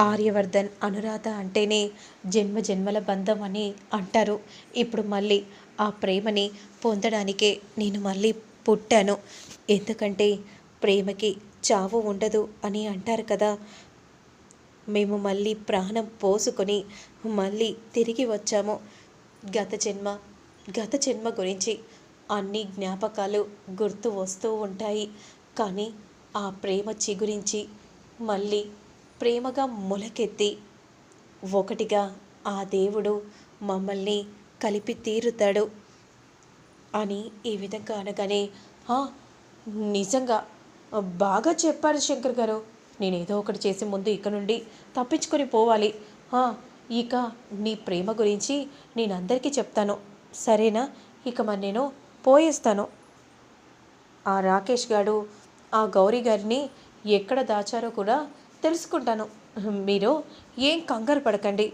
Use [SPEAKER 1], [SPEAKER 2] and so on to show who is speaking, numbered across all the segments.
[SPEAKER 1] ఆర్యవర్ధన్ అనురాధ అంటేనే జన్మ జన్మల బంధం అని అంటారు. ఇప్పుడు మళ్ళీ ఆ ప్రేమని పొందడానికే నేను మళ్ళీ పుట్టాను. ఎందుకంటే ప్రేమకి చావు ఉండదు అని అంటారు కదా. మేము మళ్ళీ ప్రాణం పోసుకొని మళ్ళీ తిరిగి వచ్చాము. గత జన్మ గత జన్మ గురించి అన్ని జ్ఞాపకాలు గుర్తు వస్తూ ఉంటాయి. కానీ ఆ ప్రేమ చిగురించి మళ్ళీ ప్రేమగా మొలకెత్తి ఒకటిగా ఆ దేవుడు మమ్మల్ని కలిపి తీరుతాడు అని ఈ విధంగా అనగానే నిజంగా బాగా చెప్పారు శంకర్ గారు. నేను ఏదో ఒకటి చేసే ముందు ఇక నుండి తప్పించుకొని పోవాలి. ఇక నీ ప్రేమ గురించి నేను అందరికీ చెప్తాను. సరేనా? ఇక మరి నేను పోయేస్తాను. ఆ రాకేష్ గారు ఆ గౌరీ గారిని ఎక్కడ దాచారో కూడా తెలుసుకుంటాను. మీరు ఏం కంగారు పడకండి.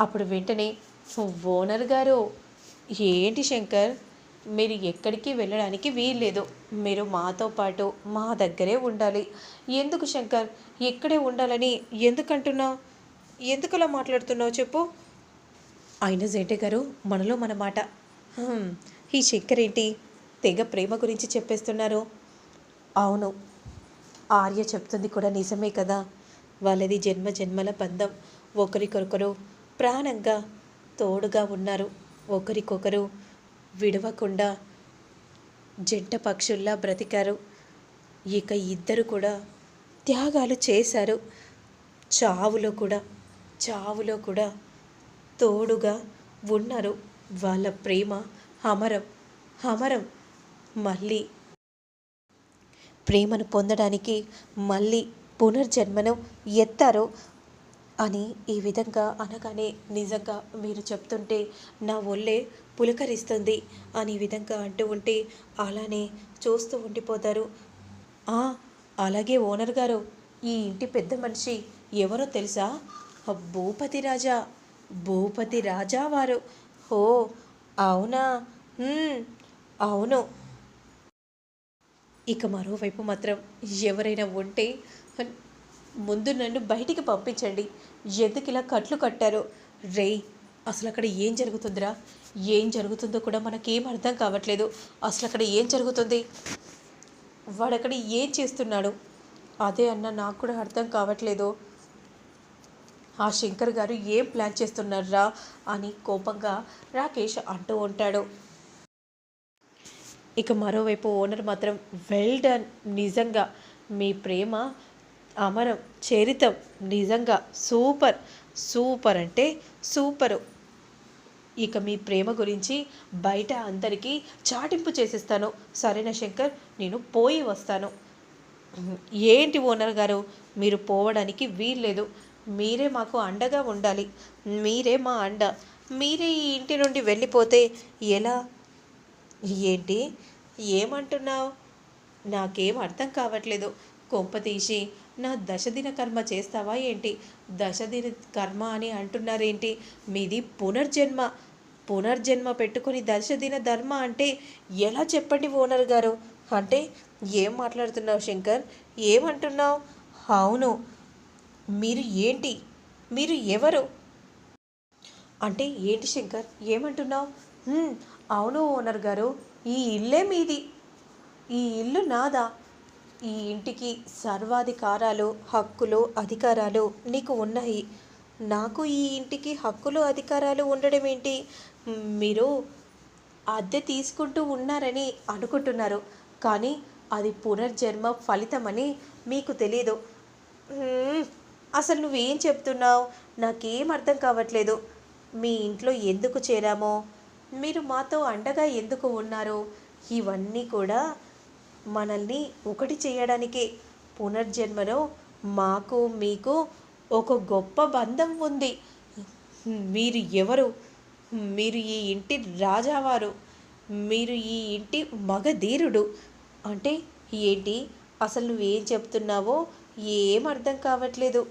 [SPEAKER 1] అప్పుడు వెంటనే ఓనర్ గారు ఏంటి శంకర్? మీరు ఎక్కడికి వెళ్ళడానికి వీల్లేదు. మీరు మాతో పాటు మా దగ్గరే ఉండాలి. ఎందుకు శంకర్? ఇక్కడే ఉండాలని ఎందుకంటున్నావు ఎందుకలా మాట్లాడుతున్నావు చెప్పు. అయిన జేటే గారు మనలో మన మాట. ఈ శంకర్ ఏంటి? తెగ ప్రేమ గురించి చెప్పేస్తున్నారు. అవును. ఆర్య చెప్తుంది కూడా నిజమే కదా. వాళ్ళది జన్మ జన్మల బంధం. ఒకరికొకరు ప్రాణంగా తోడుగా ఉన్నారు. ఒకరికొకరు విడవకుండా జంట పక్షుల్లా బ్రతికారు. ఇక ఇద్దరు కూడా త్యాగాలు చేశారు. చావులో కూడా చావులో కూడా తోడుగా ఉన్నారు. వాళ్ళ ప్రేమ అమరం అమరం మళ్ళీ ప్రేమను పొందడానికి మళ్ళీ పునర్జన్మను ఎత్తారు అని ఈ విధంగా అనగానే నిజంగా మీరు చెప్తుంటే నా ఒళ్ళే పులకరిస్తుంది అని ఈ విధంగా అంటూ ఉంటే అలానే చూస్తూ ఉండిపోతారు. "ఆ, అలాగే ఓనర్ గారు ఈ ఇంటి పెద్ద మనిషి ఎవరో తెలుసా? భూపతి రాజా భూపతి రాజా వారు ఓ అవునా? అవును. ఇక మరోవైపు మాత్రం ఎవరైనా ఉంటే ముందు నన్ను బయటికి పంపించండి. ఎందుకు ఇలా కట్లు కట్టారో? రేయ్ అసలు అక్కడ ఏం జరుగుతుందిరా? ఏం జరుగుతుందో కూడా మనకేం అర్థం కావట్లేదు. అసలు అక్కడ ఏం జరుగుతుంది? వాడక్కడ ఏం చేస్తున్నాడు? అదే అన్న నాకు కూడా అర్థం కావట్లేదు. ఆ శంకర్ గారు ఏం ప్లాన్ చేస్తున్నారా అని కోపంగా రాకేష్ అంటూ ఉంటాడు. ఇక మరోవైపు ఓనర్ మాత్రం వెల్ డన్. నిజంగా మీ ప్రేమ అమరం చరితం నిజంగా సూపర్ సూపర్ అంటే సూపరు. ఇక మీ ప్రేమ గురించి బయట అందరికీ చాటింపు చేసేస్తాను. సరేనా శంకర్? నేను పోయి వస్తాను. ఏంటి ఓనర్ గారు? మీరు పోవడానికి వీల్లేదు. మీరే మాకు అండగా ఉండాలి. మీరే మా అండ. మీరే ఈ ఇంటి నుండి వెళ్ళిపోతే ఎలా? ఏంటి? ఏమంటున్నావు? నాకేం అర్థం కావట్లేదు. కొంపతీసి నా దశదిన కర్మ చేస్తావా ఏంటి? దశదిన కర్మ అని అంటున్నారేంటి? మీది పునర్జన్మ. పునర్జన్మ పెట్టుకొని దశదిన ధర్మ అంటే ఎలా చెప్పండి ఓనర్ గారు? అంటే ఏం మాట్లాడుతున్నావు శంకర్? ఏమంటున్నావు? అవును. మీరు ఏంటి? మీరు ఎవరు? అంటే ఏంటి శంకర్? ఏమంటున్నావు? అవును ఓనర్ గారు ఈ ఇల్లే మీది. ఈ ఇల్లు నాదా? ఈ ఇంటికి సర్వాధికారాలు హక్కులు అధికారాలు నీకు ఉన్నాయి. నాకు ఈ ఇంటికి హక్కులు అధికారాలు ఉండడం ఏంటి? మీరు అద్దె తీసుకుంటూ ఉన్నారని అనుకుంటున్నారు. కానీ అది పునర్జన్మ ఫలితమని మీకు తెలీదు. అసలు నువ్వేం చెప్తున్నావు? నాకేం అర్థం కావట్లేదు. మీ ఇంట్లో ఎందుకు చేరామో? మీరు మాతో అండగా ఎందుకు ఉన్నారు ఇవన్నీ కూడా మనల్ని ఒకటి చేయడానికే. పునర్జన్మలో మాకు మీకు ఒక గొప్ప బంధం ఉంది. మీరు ఎవరు? మీరు ఈ ఇంటి రాజావారు. మీరు ఈ ఇంటి మగధీరుడు. అంటే ఏంటి? అసలు నువ్వేం చెప్తున్నావో ఏం అర్థం కావట్లేదు.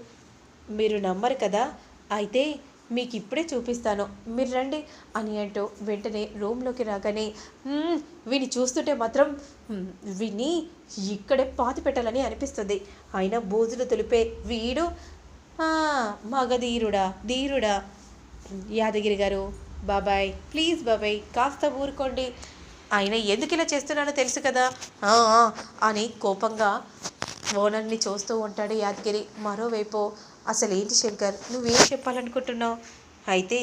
[SPEAKER 1] మీరు నమ్మరు కదా? అయితే మీకు ఇప్పుడే చూపిస్తాను. మీరు రండి అని అంటూ వెంటనే రూమ్లోకి రాగానే "మ్మ్, వీని చూస్తుంటే మాత్రం విని ఇక్కడే పాతి పెట్టాలని అనిపిస్తుంది. అయినా బూజులు తులిపే వీడు మగధీరుడా ధీరుడా యాదగిరి గారు బాబాయ్ ప్లీజ్ బాబాయ్ కాస్త ఊరుకోండి. ఆయన ఎందుకు ఇలా చేస్తున్నానో తెలుసు కదా. అని కోపంగా ఓనర్ని చూస్తూ ఉంటాడు యాదగిరి. మరోవైపు అసలు ఏంటి శంకర్? నువ్వేం చెప్పాలనుకుంటున్నావు? అయితే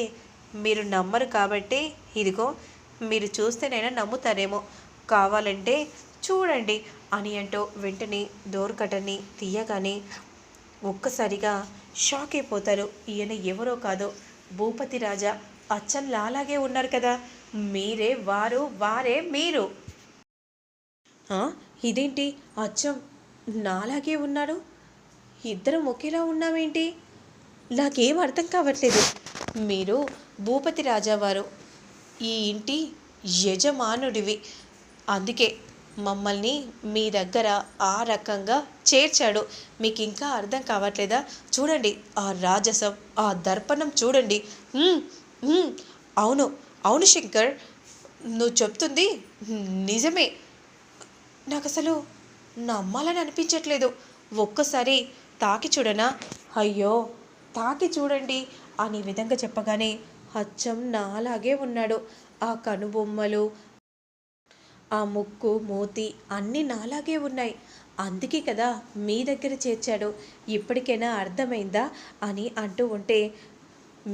[SPEAKER 1] మీరు నమ్మరు కాబట్టి ఇదిగో మీరు చూస్తేనైనా నమ్ముతారేమో. కావాలంటే చూడండి అని అంటూ వెంటనే డోర్ కటన్ని తీయగానే ఒక్కసారిగా షాక్ అయిపోతారు. ఈయన ఎవరో కాదో. భూపతి రాజా అచ్చన్లా అలాగే ఉన్నారు కదా. మీరే వారు వారే మీరు. ఇదేంటి? అచ్చం నాలాగే ఉన్నాడు? ఇద్దరం ఒకేలా ఉన్నామేంటి నాకేం అర్థం కావట్లేదు. మీరు భూపతి రాజావారు. ఈ ఇంటి యజమానుడివి. అందుకే మమ్మల్ని మీ దగ్గర ఆ రకంగా చేర్చాడు. మీకు ఇంకా అర్థం కావట్లేదా? చూడండి ఆ రాజసం ఆ దర్పణం చూడండి. అవును అవును శంకర్. నువ్వు చెప్తుంది నిజమే. నాకు అసలు నమ్మాలని అనిపించట్లేదు. ఒక్కసారి తాకి చూడనా? అయ్యో తాకి చూడండి అని విధంగా చెప్పగానే అచ్చం నాలాగే ఉన్నాడు. ఆ కనుబొమ్మలు ఆ ముక్కు మూతి అన్నీ నాలాగే ఉన్నాయి. అందుకే కదా మీ దగ్గర చేర్చాడు. ఇప్పటికైనా అర్థమైందా అని అంటూ ఉంటే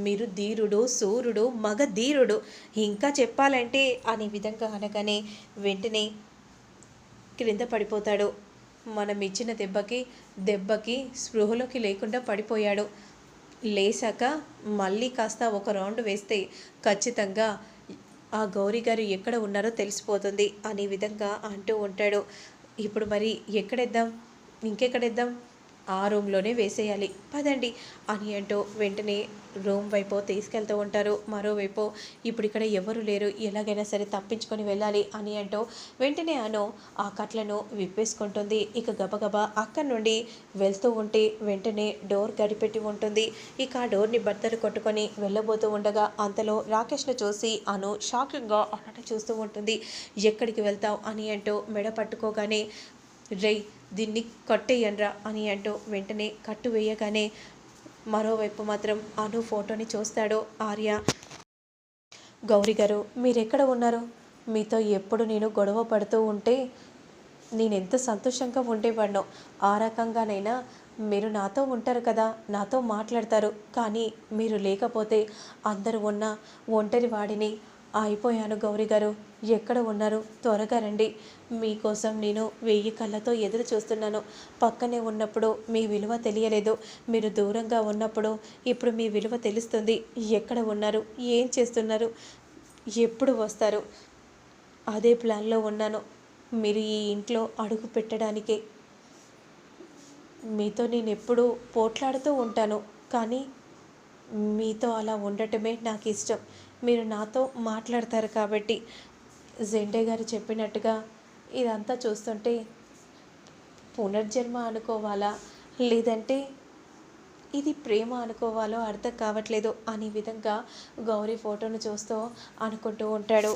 [SPEAKER 1] మీరు ధీరుడు సూర్యుడు మగ ధీరుడు. ఇంకా చెప్పాలంటే అనే విధంగా అనగానే వెంటనే క్రింద పడిపోతాడు. మనం ఇచ్చిన దెబ్బకి దెబ్బకి స్పృహలోకి లేకుండా పడిపోయాడు. లేసాక మళ్ళీ కాస్త ఒక రౌండ్ వేస్తే ఖచ్చితంగా ఆ గౌరీ గారు ఎక్కడ ఉన్నారో తెలిసిపోతుంది అనే విధంగా అంటూ ఉంటాడు. ఇప్పుడు మరి ఎక్కడేద్దాం ఇంకెక్కడేద్దాం ఆ రూమ్లోనే వేసేయాలి. పదండి. అని అంటూ వెంటనే రూమ్ వైపు తీసుకెళ్తూ ఉంటారు. మరోవైపు ఇప్పుడు ఇక్కడ ఎవరు లేరు. ఎలాగైనా సరే తప్పించుకొని వెళ్ళాలి అని అంటూ వెంటనే అను ఆ కట్లను విప్పేసుకుంటుంది. ఇక గబగబా అక్కడి నుండి వెళ్తూ ఉంటే వెంటనే డోర్ గడిపెట్టి ఉంటుంది. ఇక ఆ డోర్ని బట్టలు కొట్టుకొని వెళ్ళబోతూ ఉండగా అంతలో రాకేష్ను చూసి అను షాకింగ్గా అన్నట్టు చూస్తూ ఉంటుంది. ఎక్కడికి వెళ్తావు అని అంటూ మెడ పట్టుకోగానే రే దీన్ని కట్టేయండ్రా అని అంటూ వెంటనే కట్టు వేయగానే మరోవైపు మాత్రం అను ఫోటోని చూస్తాడు ఆర్య. గౌరీ గారు మీరెక్కడ ఉన్నారు? మీతో ఎప్పుడు నేను గొడవ పడుతూ ఉంటే నేను ఎంత సంతోషంగా ఉండేవాడినో. ఆ రకంగానైనా మీరు నాతో ఉంటారు కదా నాతో మాట్లాడతారు. కానీ మీరు లేకపోతే అందరూ ఉన్న ఒంటరి వాడిని అయిపోయాను గౌరీ గారు. ఎక్కడ ఉన్నారు? త్వరగా రండి. మీకోసం నేను వెయ్యి కళ్ళతో ఎదురు చూస్తున్నాను. పక్కనే ఉన్నప్పుడు మీ విలువ తెలియలేదు. మీరు దూరంగా ఉన్నప్పుడు ఇప్పుడు మీ విలువ తెలుస్తుంది. ఎక్కడ ఉన్నారు? ఏం చేస్తున్నారు? ఎప్పుడు వస్తారు? అదే ప్లాన్లో ఉన్నాను. మీరు ఈ ఇంట్లో అడుగు పెట్టడానికే. మీతో నేను ఎప్పుడూ పోట్లాడుతూ ఉంటాను. కానీ మీతో అలా ఉండటమే నాకు ఇష్టం. మీరు నాతో మాట్లాడతారు కాబట్టి జెండే గారు చెప్పినట్టుగా ఇదంతా చూస్తుంటే పునర్జన్మ అనుకోవాలా? లేదంటే ఇది ప్రేమ అనుకోవాలో అర్థం కావట్లేదు అనే విధంగా గౌరీ ఫోటోను చూస్తూ అనుకుంటూ ఉంటాడు.